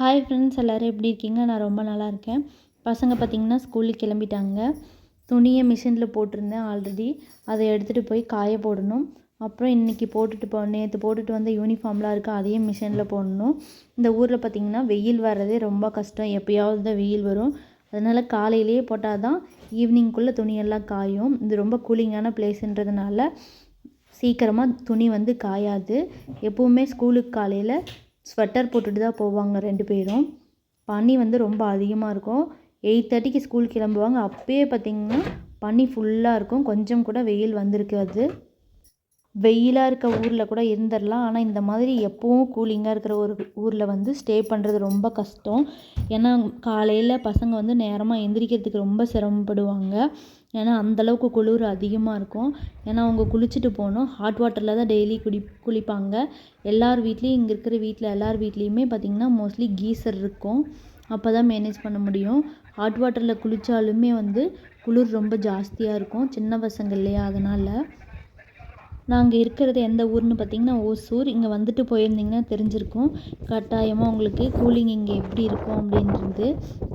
Hi friends எல்லோரும் எப்படி இருக்கீங்க? நான் ரொம்ப நல்லா இருக்கேன். பசங்க பார்த்திங்கன்னா ஸ்கூலுக்கு கிளம்பிட்டாங்க. துணியை மிஷினில் போட்டிருந்தேன் ஆல்ரெடி அதை எடுத்துகிட்டு போய் காய போடணும். அப்புறம் இன்றைக்கி போட்டுட்டு போ நேற்று போட்டுட்டு வந்த யூனிஃபார்ம்லாம் இருக்குது அதையும் மிஷினில் போடணும். இந்த ஊரில் பார்த்திங்கன்னா வெயில் வர்றதே ரொம்ப கஷ்டம். எப்போயாவது தான் வெயில் வரும். அதனால் காலையிலேயே போட்டால் தான் ஈவினிங்குள்ளே துணியெல்லாம் காயும். இது ரொம்ப கூலிங்கான பிளேஸுன்றதுனால சீக்கிரமாக துணி வந்து காயாது. எப்போவுமே ஸ்கூலுக்கு காலையில் ஸ்வெட்டர் போட்டுட்டு தான் போவாங்க ரெண்டு பேரும். பனி வந்து ரொம்ப அதிகமாக இருக்கும். எயிட் தேர்ட்டிக்கு ஸ்கூல் கிளம்புவாங்க. அப்போயே பார்த்திங்கன்னா பனி ஃபுல்லாக இருக்கும். கொஞ்சம் கூட வெயில் வந்திருக்காது. வெயிலாக இருக்க ஊரில் கூட இருந்துடலாம் ஆனால் இந்த மாதிரி எப்போவும் கூலிங்காக இருக்கிற ஒரு ஊரில் வந்து ஸ்டே பண்ணுறது ரொம்ப கஷ்டம். ஏன்னா காலையில் பசங்க வந்து நேரமாக எந்திரிக்கிறதுக்கு ரொம்ப சிரமப்படுவாங்க. ஏன்னா அந்தளவுக்கு குளிர் அதிகமாக இருக்கும். ஏன்னா அவங்க குளிச்சுட்டு போகணும் ஹாட் வாட்டரில் தான் டெய்லி குடி குளிப்பாங்க. எல்லார் வீட்லேயும் இங்கே இருக்கிற வீட்டில் எல்லார் வீட்லேயுமே பார்த்திங்கன்னா மோஸ்ட்லி கீசர் இருக்கும். அப்போ தான் மேனேஜ் பண்ண முடியும். ஹாட் வாட்டரில் குளித்தாலுமே வந்து குளிர் ரொம்ப ஜாஸ்தியாக இருக்கும். சின்ன பசங்க இல்லையா அதனால். நாங்கள் இருக்கிறது எந்த ஊர்னு பார்த்தீங்கன்னா ஓசூர். இங்கே வந்துட்டு போயிருந்தீங்கன்னா தெரிஞ்சிருக்கும். கட்டாயமாக உங்களுக்கு கூலிங் இங்கே எப்படி இருக்கும் அப்படின்றது.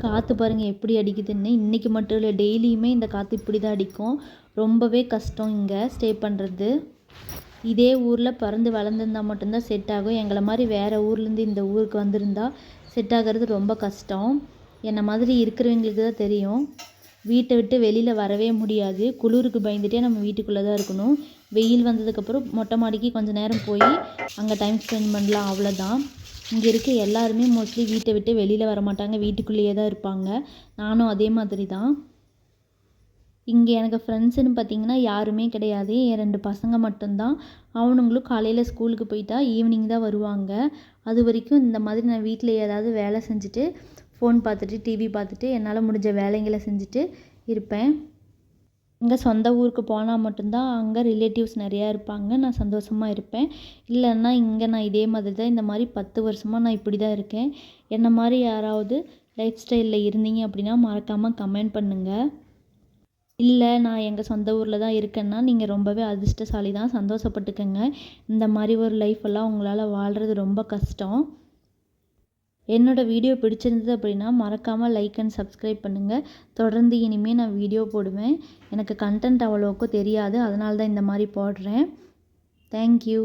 காற்று பாருங்கள் எப்படி அடிக்குதுன்னு. இன்றைக்கி மட்டும் இல்லை டெய்லியுமே இந்த காற்று இப்படி தான் அடிக்கும். ரொம்பவே கஷ்டம் இங்கே ஸ்டே பண்ணுறது இதே ஊரில் பிறந்து வளர்ந்துருந்தால் மட்டும்தான் செட் ஆகும். எங்களை மாதிரி வேறு ஊர்லேருந்து இந்த ஊருக்கு வந்திருந்தா செட் ஆகிறது ரொம்ப கஷ்டம். என்னை மாதிரி இருக்கிறவங்களுக்கு தான் தெரியும். வீட்டை விட்டு வெளியில் வரவே முடியாது. குளிருக்கு பயந்துகிட்டே நம்ம வீட்டுக்குள்ளே தான் இருக்கணும். வெயில் வந்ததுக்கப்புறம் மொட்டை மாடிக்கு கொஞ்சம் நேரம் போய் அங்கே டைம் ஸ்பெண்ட் பண்ணலாம் அவ்வளோதான் இங்கே இருக்க எல்லாருமே மோஸ்ட்லி வீட்டை விட்டு வெளியில் வர மாட்டாங்க வீட்டுக்குள்ளேயே தான் இருப்பாங்க. நானும் அதே மாதிரி தான் இங்கே எனக்கு ஃப்ரெண்ட்ஸுன்னு பார்த்தீங்கன்னா யாருமே கிடையாது. என் ரெண்டு பசங்க மட்டும்தான். அவனுங்களும் காலையில் ஸ்கூலுக்கு போயிட்டா ஈவினிங் தான் வருவாங்க. அது வரைக்கும் இந்த மாதிரி நான் வீட்டில் ஏதாவது வேலை செஞ்சுட்டு ஃபோன் பார்த்துட்டு டிவி பார்த்துட்டு என்னால் முடிஞ்ச வேலைங்களை செஞ்சுட்டு இருப்பேன். இங்கே சொந்த ஊருக்கு போனால் மட்டும்தான் அங்கே ரிலேட்டிவ்ஸ் நிறையா இருப்பாங்க. நான் சந்தோஷமாக இருப்பேன். இல்லைன்னா இங்கே நான் இதே மாதிரி தான் இந்த மாதிரி பத்து வருஷமாக நான் இப்படி தான் இருக்கேன். என்னை மாதிரி யாராவது லைஃப் ஸ்டைலில் இருந்தீங்க அப்படின்னா மறக்காமல் கமெண்ட் பண்ணுங்கள் இல்லை நான் எங்கள் சொந்த ஊரில் தான் இருக்கேன்னா நீங்கள் ரொம்பவே அதிர்ஷ்டசாலி தான் சந்தோஷப்பட்டுக்கங்க. இந்த மாதிரி ஒரு லைஃப்பெல்லாம் உங்களால் வாழ்கிறது ரொம்ப கஷ்டம். என்னோடய வீடியோ பிடிச்சிருந்தது அப்படின்னா மறக்காமல் லைக் அண்ட் சப்ஸ்கிரைப் பண்ணுங்கள் தொடர்ந்து இனிமேல் நான் வீடியோ போடுவேன். எனக்கு கண்டென்ட் அவ்வளோக்கும் தெரியாது. அதனால தான் இந்த மாதிரி போடுறேன். தேங்க்யூ